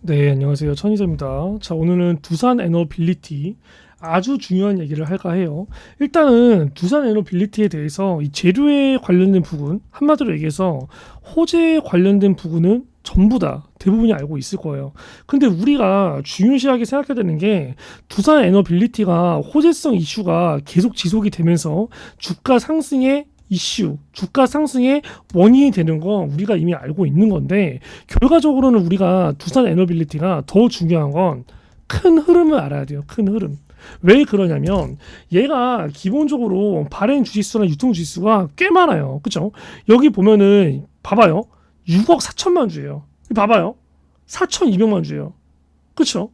네, 안녕하세요. 천희재입니다. 자, 오늘은 두산 에너빌리티 아주 중요한 얘기를 할까 해요. 일단은 두산 에너빌리티에 대해서 이 재료에 관련된 부분, 한마디로 얘기해서 호재에 관련된 부분은 전부 다 대부분이 알고 있을 거예요. 근데 우리가 중요시하게 생각해야 되는 게 두산 에너빌리티가 호재성 이슈가 계속 지속이 되면서 주가 상승에 이슈, 주가 상승의 원인이 되는 건 우리가 이미 알고 있는 건데 결과적으로는 우리가 두산 에너빌리티가 더 중요한 건 큰 흐름을 알아야 돼요. 큰 흐름. 왜 그러냐면 얘가 기본적으로 발행 주식수나 유통 주식수가 꽤 많아요. 그쵸? 여기 보면은 봐봐요. 6억 4천만 주예요. 봐봐요. 4,200만 주예요. 그쵸?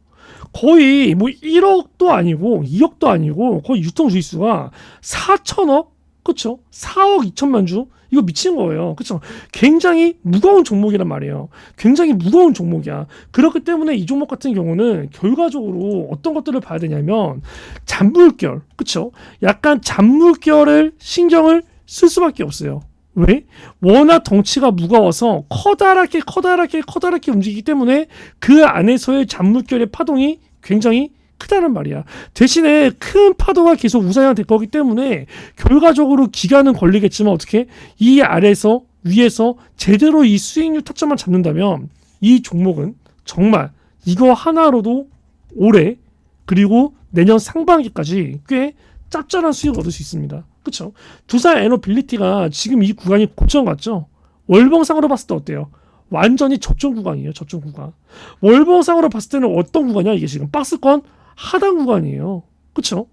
거의 뭐 1억도 아니고 2억도 아니고 거의 유통 주식수가 4천억 그쵸? 4억 2천만 주? 이거 미친 거예요. 그쵸? 굉장히 무거운 종목이란 말이에요. 굉장히 무거운 종목이야. 그렇기 때문에 이 종목 같은 경우는 결과적으로 어떤 것들을 봐야 되냐면 잔물결, 그쵸? 약간 잔물결을 신경을 쓸 수밖에 없어요. 왜? 워낙 덩치가 무거워서 커다랗게 커다랗게 커다랗게 움직이기 때문에 그 안에서의 잔물결의 파동이 굉장히 크다는 말이야. 대신에 큰 파도가 계속 우상향 될 거기 때문에 결과적으로 기간은 걸리겠지만 어떻게 이 아래에서 위에서 제대로 이 수익률 타점만 잡는다면 이 종목은 정말 이거 하나로도 올해 그리고 내년 상반기까지 꽤 짭짤한 수익을 얻을 수 있습니다. 그렇죠? 두산 에너빌리티가 지금 이 구간이 고점 같죠? 월봉상으로 봤을 때 어때요? 완전히 저점 구간이에요. 저점 구간. 월봉상으로 봤을 때는 어떤 구간이야? 이게 지금 박스권 하단 구간이에요. 그쵸?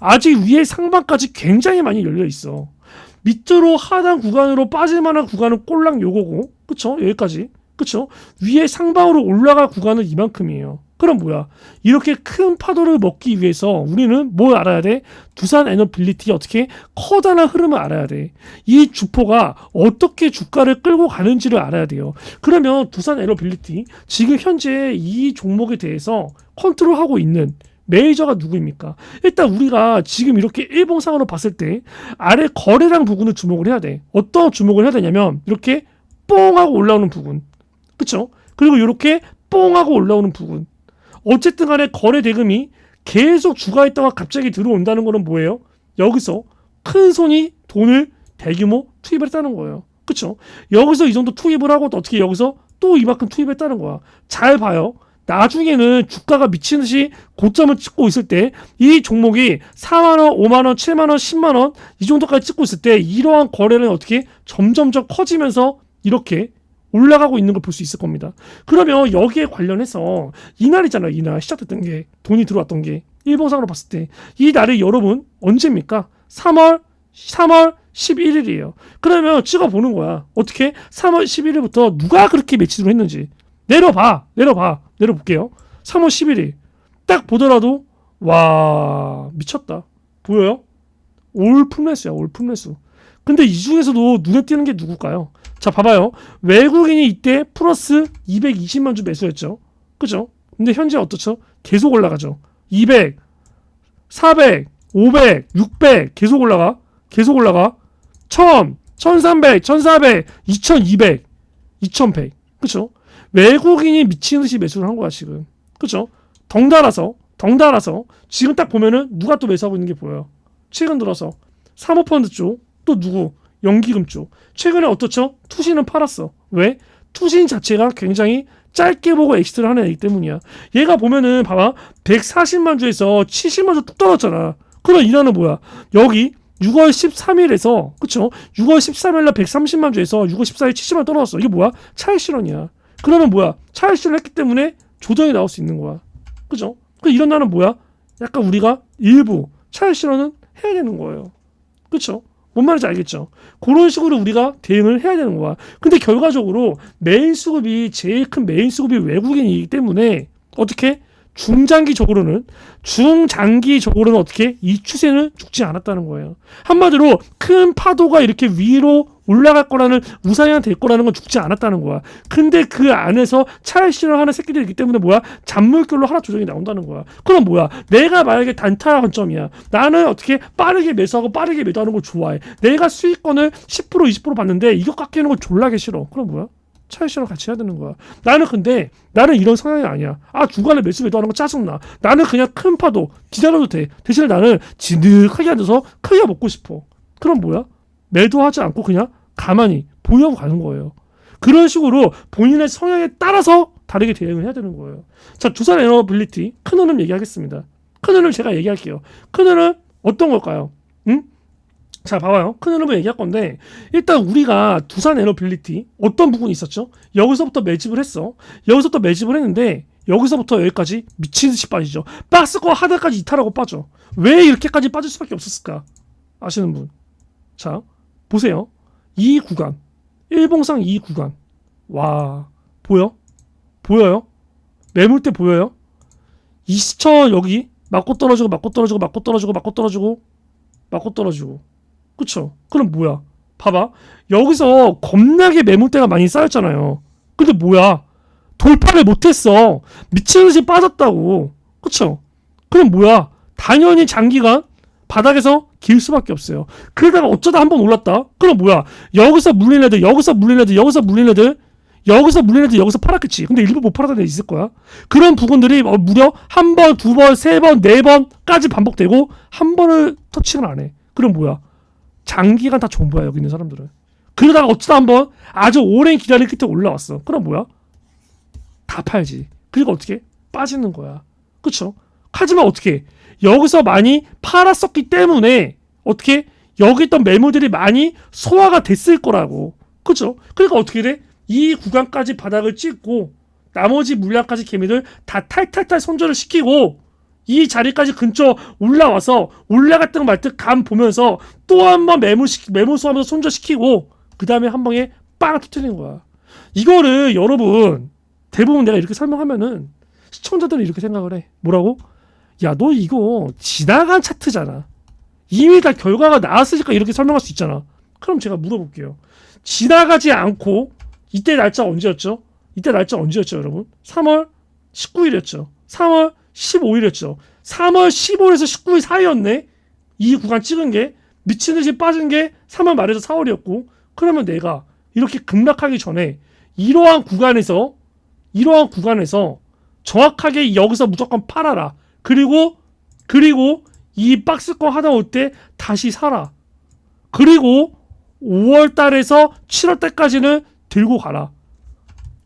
아직 위에 상반까지 굉장히 많이 열려 있어. 밑으로 하단 구간으로 빠질 만한 구간은 꼴랑 요거고, 그쵸? 여기까지. 그쵸? 위에 상방으로 올라갈 구간은 이만큼이에요. 그럼 뭐야? 이렇게 큰 파도를 먹기 위해서 우리는 뭘 알아야 돼? 두산 에너빌리티 어떻게 커다란 흐름을 알아야 돼. 이 주포가 어떻게 주가를 끌고 가는지를 알아야 돼요. 그러면 두산 에너빌리티 지금 현재 이 종목에 대해서 컨트롤하고 있는 메이저가 누구입니까? 일단 우리가 지금 이렇게 일봉상으로 봤을 때 아래 거래량 부분을 주목을 해야 돼. 어떤 주목을 해야 되냐면 이렇게 뽕 하고 올라오는 부분. 그쵸? 그리고 이렇게 뽕 하고 올라오는 부분. 어쨌든 간에 거래 대금이 계속 주가했다가 갑자기 들어온다는 거는 뭐예요? 여기서 큰 손이 돈을 대규모 투입을 했다는 거예요. 그쵸? 여기서 이 정도 투입을 하고 또 어떻게 여기서 또 이만큼 투입했다는 거야. 잘 봐요. 나중에는 주가가 미친 듯이 고점을 찍고 있을 때 이 종목이 4만 원, 5만 원, 7만 원, 10만 원 이 정도까지 찍고 있을 때 이러한 거래는 어떻게 점점점 커지면서 이렇게 올라가고 있는 걸 볼 수 있을 겁니다. 그러면 여기에 관련해서 이날이잖아요. 이날 시작됐던 게 돈이 들어왔던 게 일봉상으로 봤을 때 이 날이 여러분 언제입니까? 3월 3월 11일이에요. 그러면 찍어 보는 거야. 어떻게 3월 11일부터 누가 그렇게 매치를 했는지 내려봐. 내려봐. 내려볼게요. 3월 11일. 딱 보더라도 와 미쳤다. 보여요? 올 품매수야. 올 품매수. 근데 이 중에서도 눈에 띄는 게 누굴까요? 자 봐봐요. 외국인이 이때 플러스 220만 주 매수했죠. 그죠? 근데 현재 어떻죠? 계속 올라가죠. 200, 400, 500, 600 계속 올라가. 계속 올라가. 1000, 1300, 1400, 2200, 2100. 그쵸? 외국인이 미친 듯이 매수를 한 거야 지금. 그죠? 덩달아서 덩달아서 지금 딱 보면은 누가 또 매수하고 있는 게 보여요. 최근 들어서 사모펀드 쪽 또 누구 연기금 쪽 최근에 어떻죠? 투신은 팔았어. 왜? 투신 자체가 굉장히 짧게 보고 엑시트를 하는 애기 때문이야. 얘가 보면은 봐봐 140만 주에서 70만 주 뚝 떨어졌잖아. 그럼 이나는 뭐야? 여기 6월 13일에서 그쵸? 6월 13일 날 130만 주에서 6월 14일 70만 떨어졌어. 이게 뭐야? 차익 실현이야. 그러면 뭐야? 차익 실현 했기 때문에 조정이 나올 수 있는 거야. 그죠? 그 이런 날은 뭐야? 약간 우리가 일부 차익 실현은 해야 되는 거예요. 그쵸? 뭔 말인지 알겠죠? 그런 식으로 우리가 대응을 해야 되는 거야. 근데 결과적으로 메인 수급이 제일 큰 메인 수급이 외국인이기 때문에 어떻게 중장기적으로는 중장기적으로는 어떻게 이 추세는 죽지 않았다는 거예요. 한마디로 큰 파도가 이렇게 위로 올라갈 거라는 우상향 될 거라는 건 죽지 않았다는 거야. 근데 그 안에서 차익 실현하는 새끼들이 있기 때문에 뭐야? 잔물결로 하나 조정이 나온다는 거야. 그럼 뭐야? 내가 만약에 단타 관점이야. 나는 어떻게 빠르게 매수하고 빠르게 매도하는 걸 좋아해. 내가 수익권을 10% 20% 받는데 이거 깎이는 거 졸라게 싫어. 그럼 뭐야? 실현 같이 해야 되는 거야. 나는 근데 나는 이런 성향이 아니야. 아 중간에 매수 매도하는 거 짜증나. 나는 그냥 큰 파도 기다려도 돼. 대신에 나는 진득하게 앉아서 크게 먹고 싶어. 그럼 뭐야? 매도하지 않고 그냥 가만히 보유하고 가는 거예요. 그런 식으로 본인의 성향에 따라서 다르게 대응을 해야 되는 거예요. 자, 두산 에너빌리티 큰 흐름 얘기하겠습니다. 큰 흐름 제가 얘기할게요. 큰 흐름 어떤 걸까요? 응? 자, 봐봐요. 큰 흐름을 얘기할 건데 일단 우리가 두산 에너빌리티 어떤 부분이 있었죠? 여기서부터 매집을 했어. 여기서부터 매집을 했는데 여기서부터 여기까지 미친 듯이 빠지죠. 박스권 하단까지 이탈하고 빠져. 왜 이렇게까지 빠질 수밖에 없었을까? 아시는 분? 자, 보세요. 이 구간. 일봉상 이 구간. 와, 보여? 보여요? 매물대 보여요? 20초 여기 맞고 떨어지고 맞고 떨어지고 맞고 떨어지고 맞고 떨어지고 맞고 떨어지고 그쵸? 그럼 뭐야? 봐봐. 여기서 겁나게 매물대가 많이 쌓였잖아요. 근데 뭐야? 돌파를 못했어. 미친듯이 빠졌다고. 그쵸? 그럼 뭐야? 당연히 장기간 바닥에서 길 수밖에 없어요. 그러다가 어쩌다 한번 올랐다? 그럼 뭐야? 여기서 물린 애들 여기서 물린 애들 여기서 물린 애들 여기서 물린 애들 여기서 팔았겠지. 근데 일부 못 팔았던 애 있을 거야. 그런 부분들이 어, 무려 한 번, 두 번, 세 번, 네 번까지 반복되고 한 번을 터치를 안 해. 그럼 뭐야? 장기간 다 존버야 여기 있는 사람들은. 그러다가 어쩌다 한번 아주 오랜 기다림 끝에 올라왔어. 그럼 뭐야? 다 팔지. 그리고 어떻게? 빠지는 거야. 그쵸? 하지만 어떻게? 여기서 많이 팔았었기 때문에 어떻게? 여기 있던 매물들이 많이 소화가 됐을 거라고. 그쵸? 그러니까 어떻게 돼? 이 구간까지 바닥을 찍고 나머지 물량까지 개미들 다 탈탈탈 손절을 시키고 이 자리까지 근처 올라와서 올라갔든 말든 감 보면서 또 한 번 매물 시 매물수하면서 손절시키고 그 다음에 한 방에 빵 터트리는 거야. 이거를 여러분 대부분 내가 이렇게 설명하면은 시청자들은 이렇게 생각을 해. 뭐라고? 야 너 이거 지나간 차트잖아. 이미 다 결과가 나왔으니까 이렇게 설명할 수 있잖아. 그럼 제가 물어볼게요. 지나가지 않고 이때 날짜 언제였죠? 이때 날짜 언제였죠, 여러분? 3월 19일이었죠. 3월 15일이었죠. 3월 15일에서 19일 사이였네. 이 구간 찍은 게 미친 듯이 빠진 게 3월 말에서 4월이었고 그러면 내가 이렇게 급락하기 전에 이러한 구간에서 이러한 구간에서 정확하게 여기서 무조건 팔아라. 그리고 그리고 이 박스권 하다 올 때 다시 사라. 그리고 5월 달에서 7월 달까지는 들고 가라.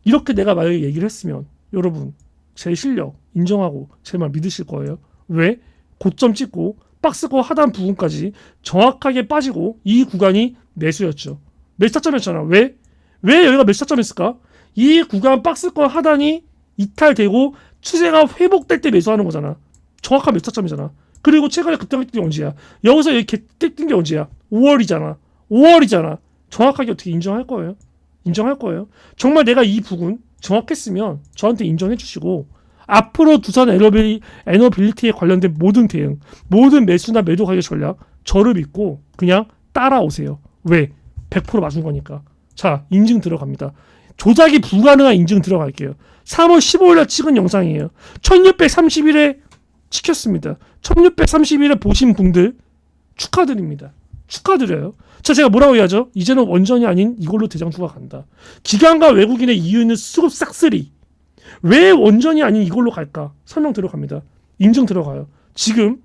이렇게 내가 만약에 얘기를 했으면 여러분 제 실력 인정하고 제 말 믿으실 거예요. 왜? 고점 찍고 박스권 하단 부분까지 정확하게 빠지고 이 구간이 매수였죠. 매수 타점이었잖아. 왜? 왜 여기가 매수 타점이었을까? 이 구간 박스권 하단이 이탈되고 추세가 회복될 때 매수하는 거잖아. 정확한 매수 타점이잖아. 그리고 최근에 급등했던 게 언제야? 여기서 이렇게 뜯긴 게 언제야? 5월이잖아. 5월이잖아. 정확하게 어떻게 인정할 거예요? 인정할 거예요. 정말 내가 이 부분 정확했으면 저한테 인정해 주시고 앞으로 두산 에너빌, 에너빌리티에 관련된 모든 대응, 모든 매수나 매도 가격 전략 저를 믿고 그냥 따라오세요. 왜? 100% 맞은 거니까. 자, 인증 들어갑니다. 조작이 불가능한 인증 들어갈게요. 3월 15일에 찍은 영상이에요. 1630일에 찍혔습니다. 1630일에 보신 분들 축하드립니다. 축하드려요. 자, 제가 뭐라고 해야죠? 이제는 원전이 아닌 이걸로 대장주가 간다. 기관과 외국인의 이유는 수급 싹쓸이. 왜 원전이 아닌 이걸로 갈까? 설명 들어갑니다. 인증 들어가요. 지금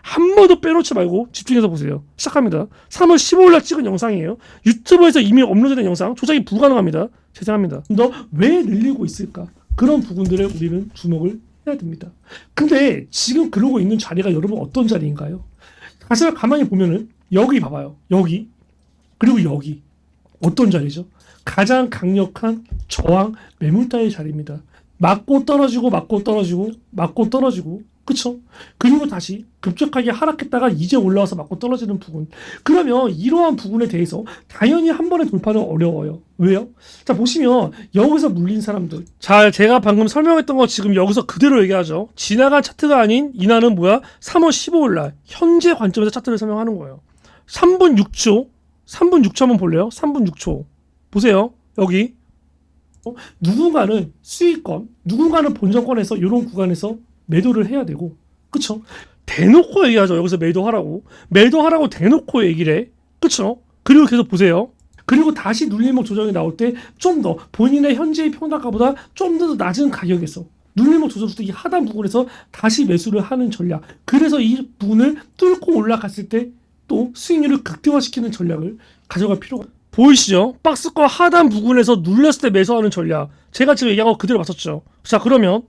한 번도 빼놓지 말고 집중해서 보세요. 시작합니다. 3월 15일 날 찍은 영상이에요. 유튜브에서 이미 업로드된 영상 조작이 불가능합니다. 죄송합니다. 너 왜 늘리고 있을까? 그런 부분들을 우리는 주목을 해야 됩니다. 근데 지금 그러고 있는 자리가 여러분 어떤 자리인가요? 가서 가만히 보면은 여기 봐봐요. 여기 그리고 여기 어떤 자리죠? 가장 강력한 저항 매물다의 자리입니다. 맞고 떨어지고 맞고 떨어지고 맞고 떨어지고 그쵸? 그리고 다시 급격하게 하락했다가 이제 올라와서 맞고 떨어지는 부분. 그러면 이러한 부분에 대해서 당연히 한 번에 돌파는 어려워요. 왜요? 자, 보시면 여기서 물린 사람들. 자, 제가 방금 설명했던 거 지금 여기서 그대로 얘기하죠. 지나간 차트가 아닌 이날은 뭐야? 3월 15일 날 현재 관점에서 차트를 설명하는 거예요. 3분 6초. 3분 6초 한번 볼래요? 3분 6초. 보세요. 여기. 어? 누군가는 수익권, 누군가는 본전권에서 이런 구간에서 매도를 해야 되고, 그쵸? 대놓고 얘기하죠. 여기서 매도하라고. 매도하라고 대놓고 얘기를 해. 그쵸? 그리고 계속 보세요. 그리고 다시 눌림목 조정이 나올 때 좀 더 본인의 현재의 평단가보다 좀 더 낮은 가격에서 눌림목 조정 수이 하단 부분에서 다시 매수를 하는 전략. 그래서 이 부분을 뚫고 올라갔을 때 또 수익률을 극대화시키는 전략을 가져갈 필요가 보이시죠? 박스권 하단 부분에서 눌렸을 때 매수하는 전략. 제가 지금 얘기한 거 그대로 맞췄죠. 자 그러면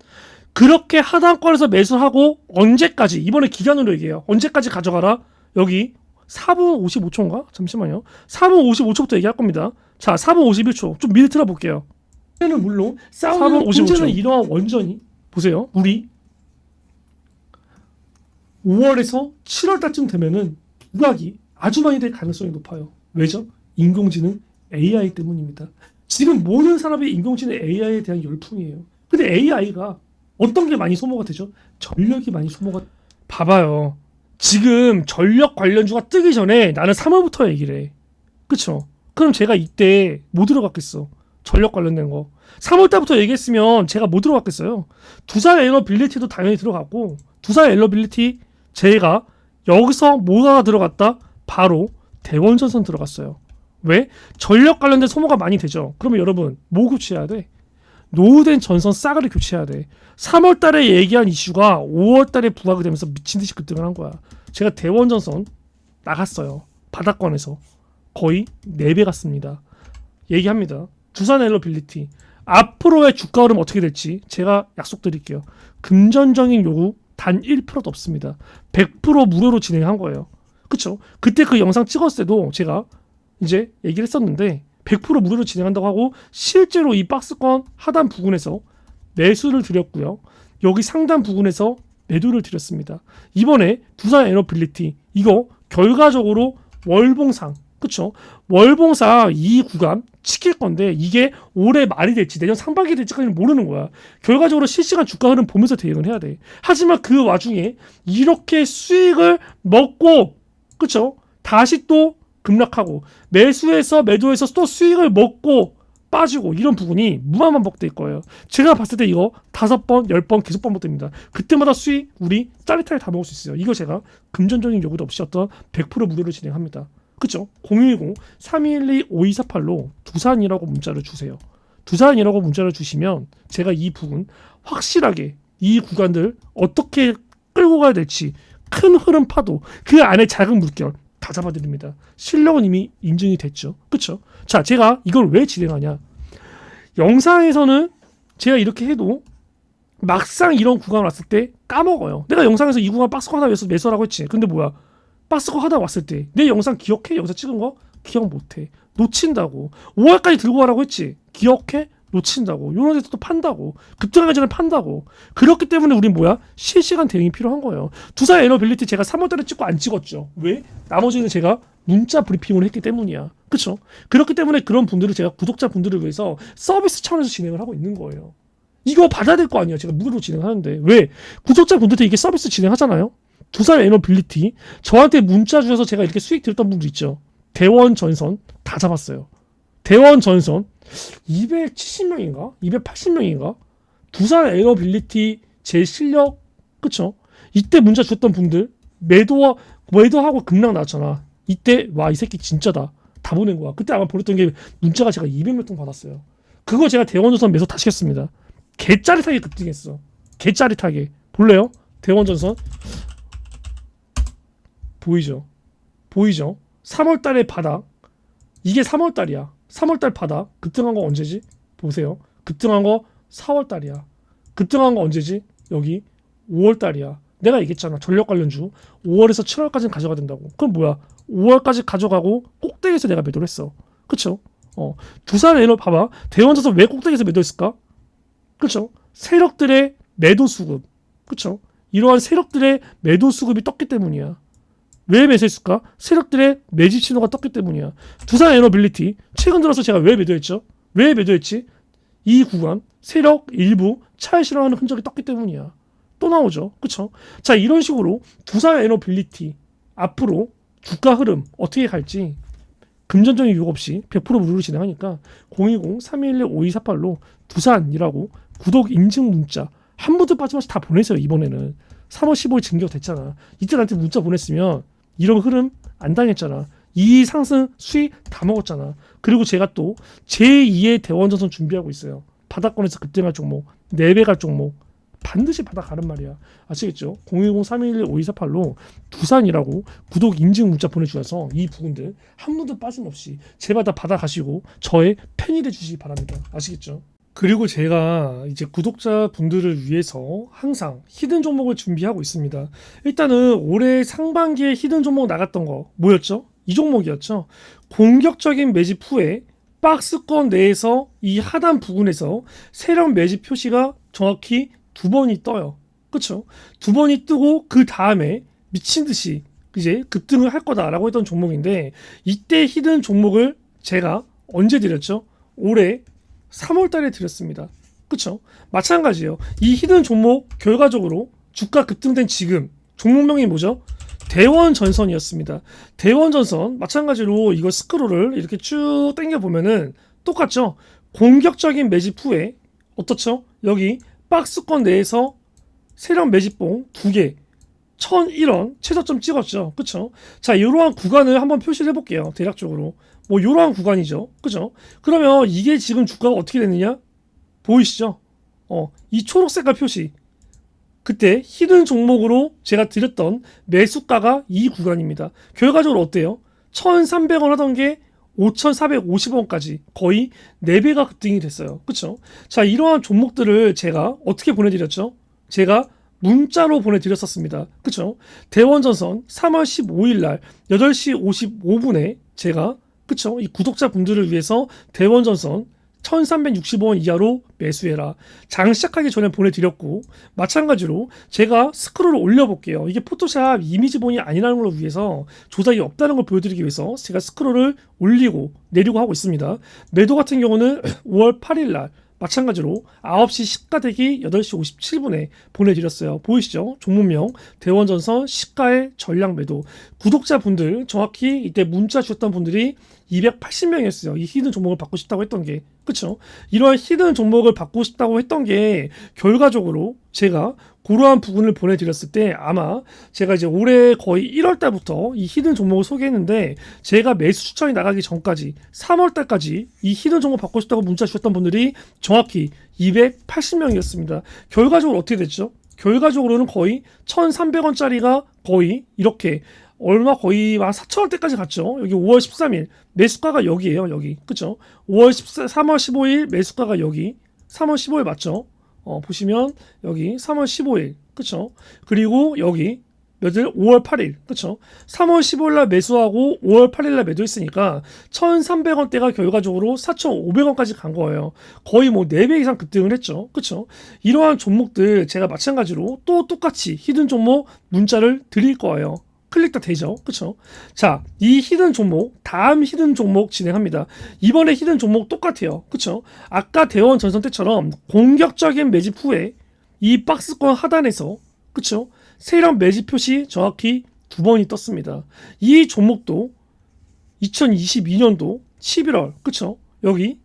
그렇게 하단권에서 매수하고 언제까지 이번에 기간으로 얘기해요. 언제까지 가져가라? 여기 4분 55초인가? 잠시만요. 4분 55초부터 얘기할 겁니다. 자, 4분 51초. 좀 미리 틀어 볼게요. 는 물론 싸우는 4분 55초. 문제는 이러한 원전이 보세요. 우리 5월에서 7월 달쯤 되면은 부각이 아주 많이 될 가능성이 높아요. 왜죠? 인공지능 AI 때문입니다. 지금 모든 산업이 인공지능 AI에 대한 열풍이에요. 근데 AI가 어떤 게 많이 소모가 되죠? 전력이 많이 소모가 봐봐요. 지금 전력 관련주가 뜨기 전에 나는 3월부터 얘기를 해. 그쵸? 그럼 제가 이때 뭐 들어갔겠어? 전력 관련된 거. 3월 달부터 얘기했으면 제가 뭐 들어갔겠어요? 두산 에너빌리티도 당연히 들어갔고 두산 에너빌리티 제가 여기서 뭐가 들어갔다? 바로 대원전선 들어갔어요. 왜? 전력 관련된 소모가 많이 되죠. 그러면 여러분 뭐 교체해야 돼? 노후된 전선 싸그리 교체해야 돼. 3월 달에 얘기한 이슈가 5월 달에 부각이 되면서 미친 듯이 급등을 한 거야. 제가 대원 전선 나갔어요. 바닥권에서 거의 4배 갔습니다. 얘기합니다. 두산 엘러빌리티 앞으로의 주가 흐름 어떻게 될지 제가 약속드릴게요. 금전적인 요구 단 1%도 없습니다. 100% 무료로 진행한 거예요. 그쵸? 그때 그 영상 찍었을 때도 제가 이제 얘기를 했었는데 100% 무료로 진행한다고 하고 실제로 이 박스권 하단 부분에서 매수를 드렸고요. 여기 상단 부분에서 매도를 드렸습니다. 이번에 두산 에너빌리티 이거 결과적으로 월봉상 그쵸? 월봉상 이 구간 지킬 건데 이게 올해 말이 될지 내년 상반기 될지까지는 모르는 거야. 결과적으로 실시간 주가 흐름 보면서 대응을 해야 돼. 하지만 그 와중에 이렇게 수익을 먹고 그쵸? 다시 또 급락하고 매수해서 매도해서 또 수익을 먹고 빠지고 이런 부분이 무한반복될 거예요. 제가 봤을 때 이거 다섯 번, 열 번 계속 반복됩니다. 그때마다 수익 우리 짜릿하게 다 먹을 수 있어요. 이거 제가 금전적인 요구도 없이 어떤 100% 무료로 진행합니다. 그쵸? 010-3212-5248로 두산이라고 문자를 주세요. 두산이라고 문자를 주시면 제가 이 부분 확실하게 이 구간들 어떻게 끌고 가야 될지 큰 흐름 파도 그 안에 작은 물결 다 잡아드립니다. 실력은 이미 인증이 됐죠. 그쵸? 자, 제가 이걸 왜 진행하냐? 영상에서는 제가 이렇게 해도 막상 이런 구간 왔을 때 까먹어요. 내가 영상에서 이 구간 박스권 하나 위해서 매수하라고 했지. 근데 뭐야? 박스권 하다 왔을 때 내 영상 기억해? 여기서 찍은 거? 기억 못해. 놓친다고. 5월까지 들고 가라고 했지. 기억해? 놓친다고. 요런 데서 또 판다고. 급등하기 전에 판다고. 그렇기 때문에 우린 뭐야? 실시간 대응이 필요한 거예요. 두산 에너빌리티 제가 3월달에 찍고 안 찍었죠. 왜? 나머지는 제가 문자 브리핑을 했기 때문이야. 그쵸? 그렇기 때문에 그런 분들을 제가 구독자 분들을 위해서 서비스 차원에서 진행을 하고 있는 거예요. 이거 받아야 될 거 아니야. 제가 무료로 진행하는데. 왜? 구독자 분들한테 이게 서비스 진행하잖아요? 두산 에너빌리티. 저한테 문자 주셔서 제가 이렇게 수익 드렸던 분들 있죠. 대원 전선 다 잡았어요. 대원 전선 270명인가? 280명인가? 두산 에어빌리티 제 실력 그쵸? 이때 문자 줬던 분들 매도 매도하고 급락 나왔잖아. 이때 와 이 새끼 진짜다. 다 보낸 거야. 그때 아마 보냈던 게 문자가 제가 200몇 통 받았어요. 그거 제가 대원전선 매수 다시 했습니다. 개짜릿하게 급등했어. 개짜릿하게. 볼래요? 대원전선 보이죠? 보이죠? 3월 달에 바닥. 이게 3월 달이야. 3월 달 바닥. 급등한 거 언제지? 보세요. 급등한 거 4월 달이야. 급등한 거 언제지? 여기 5월 달이야. 내가 얘기했잖아. 전력 관련주 5월에서 7월까지는 가져가야 된다고. 그럼 뭐야? 5월까지 가져가고 꼭대기에서 내가 매도를 했어. 그쵸? 어. 두산 에너 봐봐. 대원전선 왜 꼭대기에서 매도했을까? 그쵸? 세력들의 매도 수급. 그쵸? 이러한 세력들의 매도 수급이 떴기 때문이야. 왜 매수했을까? 세력들의 매집 신호가 떴기 때문이야. 두산 에너빌리티 최근 들어서 제가 왜 매도했죠? 왜 매도했지? 이 구간 세력 일부 차에 실어하는 흔적이 떴기 때문이야. 또 나오죠. 그쵸? 자 이런 식으로 두산 에너빌리티 앞으로 주가 흐름 어떻게 갈지 금전적인 유혹 없이 100% 무료로 진행하니까 020-311-5248로 두산이라고 구독 인증 문자 한 분도 빠짐없이 다 보내세요 이번에는 3월 15일 증격 됐잖아 이때 나한테 문자 보냈으면 이런 흐름 안 당했잖아 이 상승 수익 다 먹었잖아. 그리고 제가 또 제2의 대원전선 준비하고 있어요. 바닥권에서 급등할 종목, 4배 갈 종목 반드시 받아가는 말이야. 아시겠죠? 010-311-5248로 두산이라고 구독 인증 문자 보내주셔서 이 부분들 한 분도 빠짐없이 제발 다 받아가시고 저의 팬이 돼주시기 바랍니다. 아시겠죠? 그리고 제가 이제 구독자 분들을 위해서 항상 히든 종목을 준비하고 있습니다. 일단은 올해 상반기에 히든 종목 나갔던 거 뭐였죠? 이 종목이었죠. 공격적인 매집 후에 박스권 내에서 이 하단 부분에서 세력 매집 표시가 정확히 두 번이 떠요. 그쵸? 두 번이 뜨고 그 다음에 미친 듯이 이제 급등을 할 거다라고 했던 종목인데 이때 히든 종목을 제가 언제 드렸죠? 올해 3월 달에 드렸습니다. 그쵸? 마찬가지예요. 이 히든 종목 결과적으로 주가 급등된 지금 종목명이 뭐죠? 대원 전선이었습니다. 대원 전선 마찬가지로 이거 스크롤을 이렇게 쭉 당겨 보면은 똑같죠. 공격적인 매집 후에 어떻죠? 여기 박스권 내에서 세력 매집봉 두 개, 1001원 최저점 찍었죠. 그쵸? 자, 이러한 구간을 한번 표시를 해볼게요. 대략적으로. 뭐, 이러한 구간이죠. 그죠? 그러면 이게 지금 주가가 어떻게 됐느냐? 보이시죠? 어, 이 초록 색깔 표시. 그때 히든 종목으로 제가 드렸던 매수가가 이 구간입니다. 결과적으로 어때요? 1,300원 하던 게 5,450원까지 거의 4배가 급등이 됐어요. 그쵸? 자, 이러한 종목들을 제가 어떻게 보내드렸죠? 제가 문자로 보내드렸었습니다. 그쵸? 대원전선 3월 15일 날 8시 55분에 제가 그쵸? 이 구독자분들을 위해서 대원전선 1365원 이하로 매수해라. 장 시작하기 전에 보내드렸고 마찬가지로 제가 스크롤을 올려볼게요. 이게 포토샵 이미지본이 아니라는 걸 위해서 조작이 없다는 걸 보여드리기 위해서 제가 스크롤을 올리고 내리고 하고 있습니다. 매도 같은 경우는 5월 8일 날 마찬가지로 9시 시가대기 8시 57분에 보내드렸어요. 보이시죠? 종목명 대원전선 시가의 전량 매도 구독자분들 정확히 이때 문자 주셨던 분들이 280명이었어요. 이 히든 종목을 받고 싶다고 했던 게 그쵸? 이러한 히든 종목을 받고 싶다고 했던 게 결과적으로 제가 그러한 부분을 보내드렸을 때 아마 제가 이제 올해 거의 1월 달부터 이 히든 종목을 소개했는데 제가 매수 추천이 나가기 전까지 3월 달까지 이 히든 종목 받고 싶다고 문자 주셨던 분들이 정확히 280명이었습니다. 결과적으로 어떻게 됐죠? 결과적으로는 거의 1,300원짜리가 거의 이렇게 얼마 거의 한 4천 원대까지 갔죠. 여기 5월 13일 매수가가 여기에요. 여기 그쵸? 5월 14, 3월 15일 매수가가 여기 3월 15일 맞죠? 어, 보시면 여기 3월 15일 그쵸? 그리고 여기 며칠 5월 8일 그쵸? 3월 15일 날 매수하고 5월 8일 날 매도했으니까 1,300원대가 결과적으로 4,500원까지 간 거예요. 거의 뭐 4배 이상 급등을 했죠. 그쵸? 이러한 종목들 제가 마찬가지로 또 똑같이 히든 종목 문자를 드릴 거예요. 클릭 다 되죠. 그쵸? 자, 이 히든 종목, 다음 히든 종목 진행합니다. 이번에 히든 종목 똑같아요. 그쵸? 아까 대원 전선 때처럼 공격적인 매집 후에 이 박스권 하단에서, 그쵸? 세력 매집 표시 정확히 두 번이 떴습니다. 이 종목도 2022년도 11월, 그쵸? 여기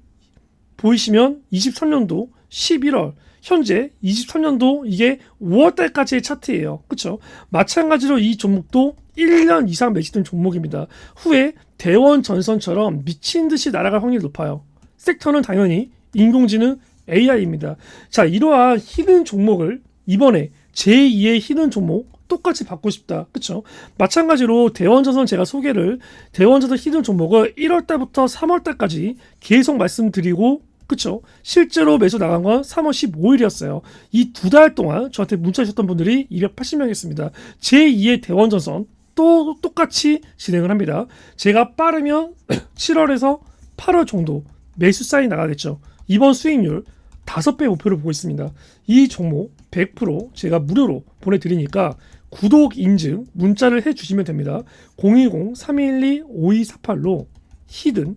보이시면 23년도 11월, 현재 23년도 이게 5월달까지의 차트예요. 그쵸? 마찬가지로 이 종목도 1년 이상 매집된 종목입니다. 후에 대원 전선처럼 미친 듯이 날아갈 확률이 높아요. 섹터는 당연히 인공지능 AI입니다. 자, 이러한 히든 종목을 이번에 제2의 히든 종목 똑같이 받고 싶다. 그쵸? 마찬가지로 대원전선 제가 소개를 대원전선 히든 종목을 1월달부터 3월달까지 계속 말씀드리고 그쵸? 실제로 매수 나간 건 3월 15일이었어요. 이 두 달 동안 저한테 문자 주셨던 분들이 280명이었습니다. 제2의 대원전선 또 똑같이 진행을 합니다. 제가 빠르면 7월에서 8월 정도 매수 사인 나가겠죠. 이번 수익률 5배 목표를 보고 있습니다. 이 종목 100% 제가 무료로 보내드리니까 구독 인증 문자를 해주시면 됩니다. 010-312-5248로 히든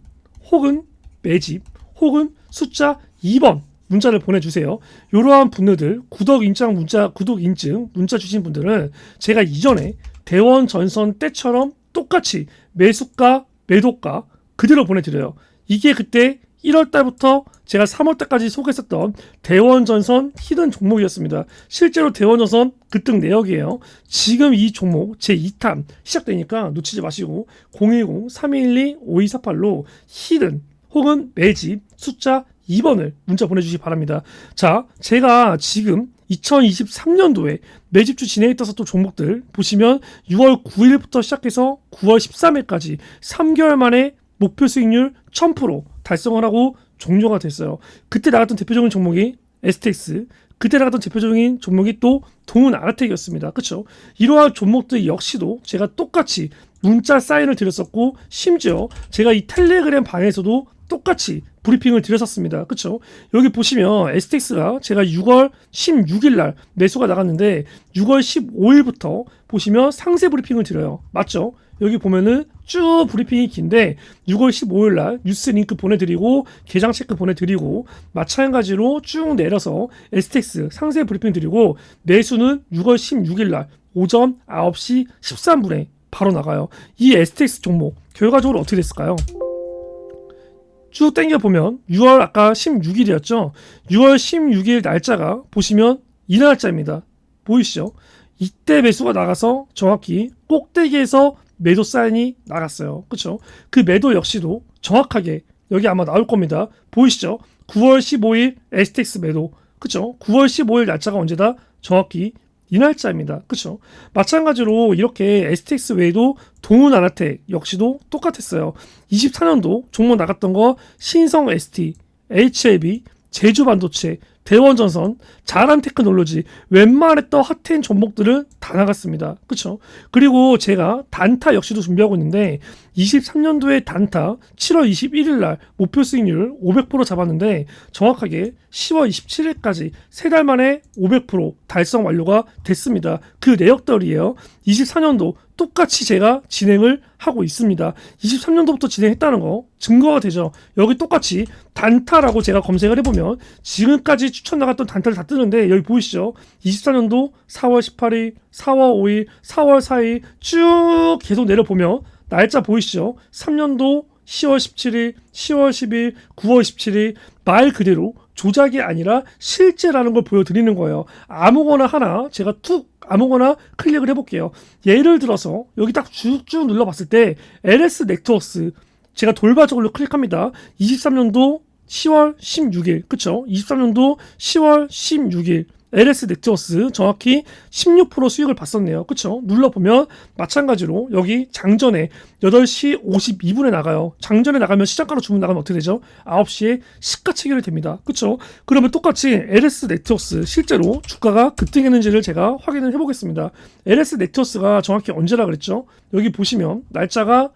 혹은 매집 혹은 숫자 2번 문자를 보내주세요. 이러한 분들 구독 인증 문자 구독 인증 문자 주신 분들은 제가 이전에 대원 전선 때처럼 똑같이 매수가 매도가 그대로 보내드려요. 이게 그때 1월 달부터 제가 3월 달까지 소개했었던 대원전선 히든 종목이었습니다. 실제로 대원전선 급등 내역이에요. 지금 이 종목 제 2탄 시작되니까 놓치지 마시고 010-3212-5248로 히든 혹은 매집 숫자 2번을 문자 보내주시기 바랍니다. 자, 제가 지금 2023년도에 매집주 진행했던 또 종목들 보시면 6월 9일부터 시작해서 9월 13일까지 3개월 만에 목표 수익률 1000% 달성을 하고 종료가 됐어요. 그때 나갔던 대표적인 종목이 STX, 그때 나갔던 대표적인 종목이 또 동은 아라텍이었습니다. 그렇죠? 이러한 종목들 역시도 제가 똑같이 문자 사인을 드렸었고 심지어 제가 이 텔레그램 방에서도 똑같이 브리핑을 드렸었습니다. 그렇죠? 여기 보시면 STX가 제가 6월 16일 날 매수가 나갔는데 6월 15일부터 보시면 상세 브리핑을 드려요. 맞죠? 여기 보면은 쭉 브리핑이 긴데 6월 15일 날 뉴스 링크 보내드리고 계장 체크 보내드리고 마찬가지로 쭉 내려서 STX 상세 브리핑 드리고 매수는 6월 16일 날 오전 9시 13분에 바로 나가요. 이 STX 종목 결과적으로 어떻게 됐을까요? 쭉 땡겨 보면 6월 아까 16일이었죠. 6월 16일 날짜가 보시면 이 날짜입니다. 보이시죠? 이때 매수가 나가서 정확히 꼭대기에서 매도 사인이 나갔어요. 그렇죠? 그 매도 역시도 정확하게 여기 아마 나올 겁니다. 보이시죠? 9월 15일 STX 매도. 그렇죠? 9월 15일 날짜가 언제다? 정확히 이 날짜입니다. 그렇죠? 마찬가지로 이렇게 STX 외에도 동훈 아나텍 역시도 똑같았어요. 24년도 종목 나갔던 거 신성 ST, HLB, 제주 반도체, 대원전선, 자란 테크놀로지 웬만했던 핫한 종목들은 다 나갔습니다. 그렇죠? 그리고 제가 단타 역시도 준비하고 있는데 23년도에 단타 7월 21일 날 목표 수익률 500% 잡았는데 정확하게 10월 27일까지 세달 만에 500% 달성 완료가 됐습니다. 그 내역들이에요. 24년도 똑같이 제가 진행을 하고 있습니다. 23년도부터 진행했다는 거 증거가 되죠. 여기 똑같이 단타라고 제가 검색을 해보면 지금까지 추천 나갔던 단타를 다 뜨는데 여기 보이시죠? 24년도 4월 18일, 4월 5일, 4월 4일 쭉 계속 내려보면 날짜 보이시죠? 3년도 10월 17일, 10월 10일, 9월 17일 말 그대로 조작이 아니라 실제라는 걸 보여드리는 거예요. 아무거나 하나 제가 툭 아무거나 클릭을 해볼게요. 예를 들어서 여기 딱 쭉쭉 눌러봤을 때 LS 넥트워스 제가 돌발적으로 클릭합니다. 23년도 10월 16일 그쵸? 23년도 10월 16일 LS 넥트워스 정확히 16% 수익을 봤었네요. 그쵸? 눌러보면 마찬가지로 여기 장전에 8시 52분에 나가요. 장전에 나가면 시장가로 주문 나가면 어떻게 되죠? 9시에 시가 체결이 됩니다. 그쵸? 그러면 똑같이 LS 넥트워스 실제로 주가가 급등했는지를 제가 확인을 해보겠습니다. LS 넥트워스가 정확히 언제라 그랬죠? 여기 보시면 날짜가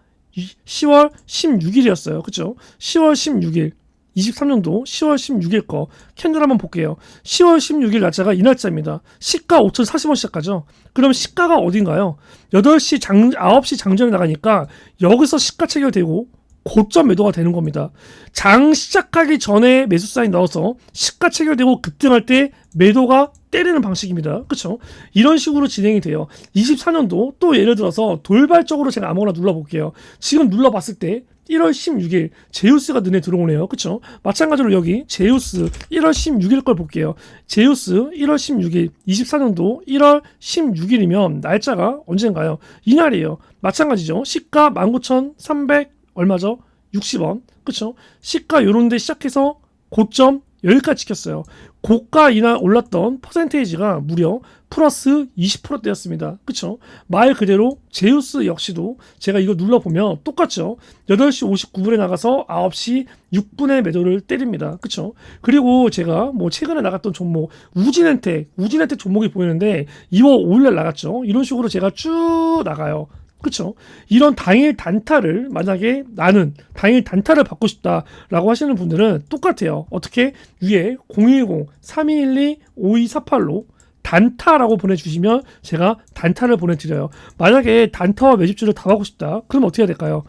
10월 16일이었어요. 그쵸? 10월 16일 23년도 10월 16일 거 캔들 한번 볼게요. 10월 16일 날짜가 이 날짜입니다. 시가 5,040원 시작하죠. 그럼 시가가 어딘가요? 8시 장 9시 장전에 나가니까 여기서 시가 체결되고 고점 매도가 되는 겁니다. 장 시작하기 전에 매수 사인 넣어서 시가 체결되고 급등할 때 매도가 때리는 방식입니다. 그렇죠? 이런 식으로 진행이 돼요. 24년도 또 예를 들어서 돌발적으로 제가 아무거나 눌러볼게요. 지금 눌러봤을 때 1월 16일 제우스가 눈에 들어오네요. 그쵸? 마찬가지로 여기 제우스 1월 16일 걸 볼게요. 제우스 1월 16일 24년도 1월 16일이면 날짜가 언젠가요? 이날이에요. 마찬가지죠. 시가 19,300 얼마죠? 60원. 그쵸? 시가 요런 데 시작해서 고점 여기까지 지켰어요. 고가 이날 올랐던 퍼센테이지가 무려 플러스 20%대였습니다. 그쵸? 말 그대로 제우스 역시도 제가 이거 눌러보면 똑같죠? 8시 59분에 나가서 9시 6분에 매도를 때립니다. 그쵸? 그리고 제가 뭐 최근에 나갔던 종목, 우진엔텍, 우진엔텍 종목이 보이는데 2월 5일날 나갔죠? 이런 식으로 제가 쭉 나가요. 그렇죠? 이런 당일 단타를 만약에 나는 당일 단타를 받고 싶다라고 하시는 분들은 똑같아요. 어떻게 위에 010-3212-5248로 단타라고 보내주시면 제가 단타를 보내드려요. 만약에 단타와 매집주를 다 하고 싶다. 그럼 어떻게 해야 될까요?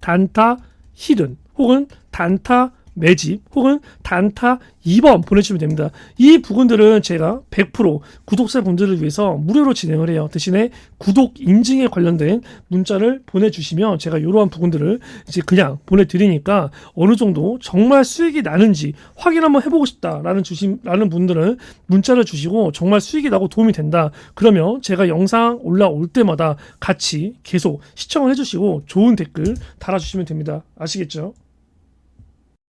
단타 히든 혹은 단타 매집 혹은 단타 2번 보내주시면 됩니다. 이 부분들은 제가 100% 구독자 분들을 위해서 무료로 진행을 해요. 대신에 구독 인증에 관련된 문자를 보내주시면 제가 이러한 부분들을 이제 그냥 보내드리니까 어느 정도 정말 수익이 나는지 확인 한번 해보고 싶다라는 주심라는 분들은 문자를 주시고 정말 수익이 나고 도움이 된다. 그러면 제가 영상 올라올 때마다 같이 계속 시청을 해주시고 좋은 댓글 달아주시면 됩니다. 아시겠죠?